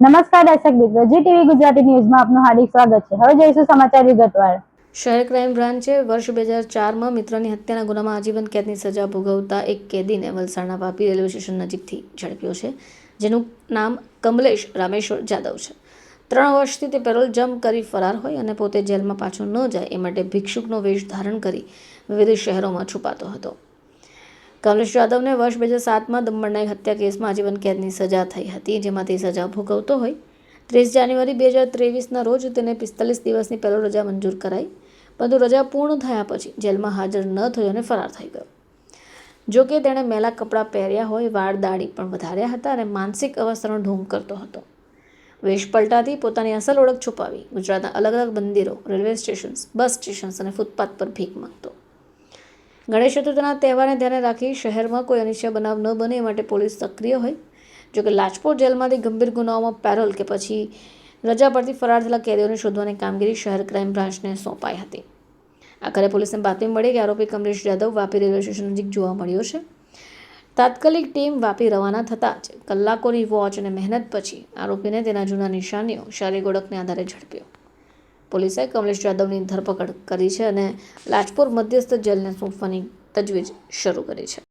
નમસ્કાર દર્શક મિત્રો, જી ટીવી ગુજરાતી ન્યૂઝમાં આપનું હાર્દિક સ્વાગત છે. હવે જોઈશું સમાચાર વિગતવાર. શહેર ક્રાઇમ બ્રાન્ચે વર્ષ બે હજાર ચારમાં મિત્રની હત્યાના ગુનામાં આજીવન કેદની સજા ભોગવતા એક કેદીને વલસાડના વાપી રેલવે સ્ટેશન નજીકથી ઝડપ્યો છે, જેનું નામ કમલેશ રામેશ્વર જાદવ છે. ત્રણ વર્ષથી તે પેરોલ જમ્પ કરી ફરાર હોય અને પોતે જેલમાં પાછો ન જાય એ માટે ભિક્ષુકનો વેશ ધારણ કરી વિવિધ શહેરોમાં છુપાતો હતો. કમલેશ જાદવને વર્ષ બે હજાર સાતમાં દમણના હત્યા કેસમાં આજીવન કેદની સજા થઈ હતી જેમાં તે સજા ભોગવતો હોય. ત્રીસ જાન્યુઆરી બે હજાર ત્રેવીસના રોજ તેને પિસ્તાલીસ દિવસની પહેલો રજા મંજૂર કરાઈ, પરંતુ રજા પૂર્ણ થયા પછી જેલમાં હાજર ન થયો અને ફરાર થઈ ગયો. જો કે તેણે મેલા કપડાં પહેર્યા હોય, વાળ દાઢી પણ વધાર્યા હતા અને માનસિક અવસ્થાનો ઢોંગ કરતો હતો. વેશ પલટાથી પોતાની અસલ ઓળખ છુપાવી ગુજરાતના અલગ અલગ મંદિરો રેલવે સ્ટેશન્સ, બસ સ્ટેશન્સ અને ફૂટપાથ પર ભીખ માંગતો. ગણેશ ચતુર્થીના તહેવારને ધ્યાને રાખી શહેરમાં કોઈ અનિચ્છા બનાવ ન બને એ માટે પોલીસ સક્રિય હોય. જોકે લાજપોર જેલમાંથી ગંભીર ગુનાઓમાં પેરોલ કે પછી રજા પરથી ફરાર થયેલા કેદીઓને શોધવાની કામગીરી શહેર ક્રાઇમ બ્રાન્ચને સોંપાઈ હતી. આખરે પોલીસને બાતમી મળી કે આરોપી કમલેશ જાદવ વાપી રેલવે સ્ટેશન નજીક જોવા મળ્યો છે. તાત્કાલિક ટીમ વાપી રવાના થતાં જ કલાકોની વોચ અને મહેનત પછી આરોપીને તેના જૂના નિશાનીઓ શારીરિક ઓળખને આધારે ઝડપ્યો. પોલીસે કમલેશ જાદવની ધરપકડ કરી છે અને લાજપોર મધ્યસ્થ જેલને સોંપવાની તજવીજ શરૂ કરી છે.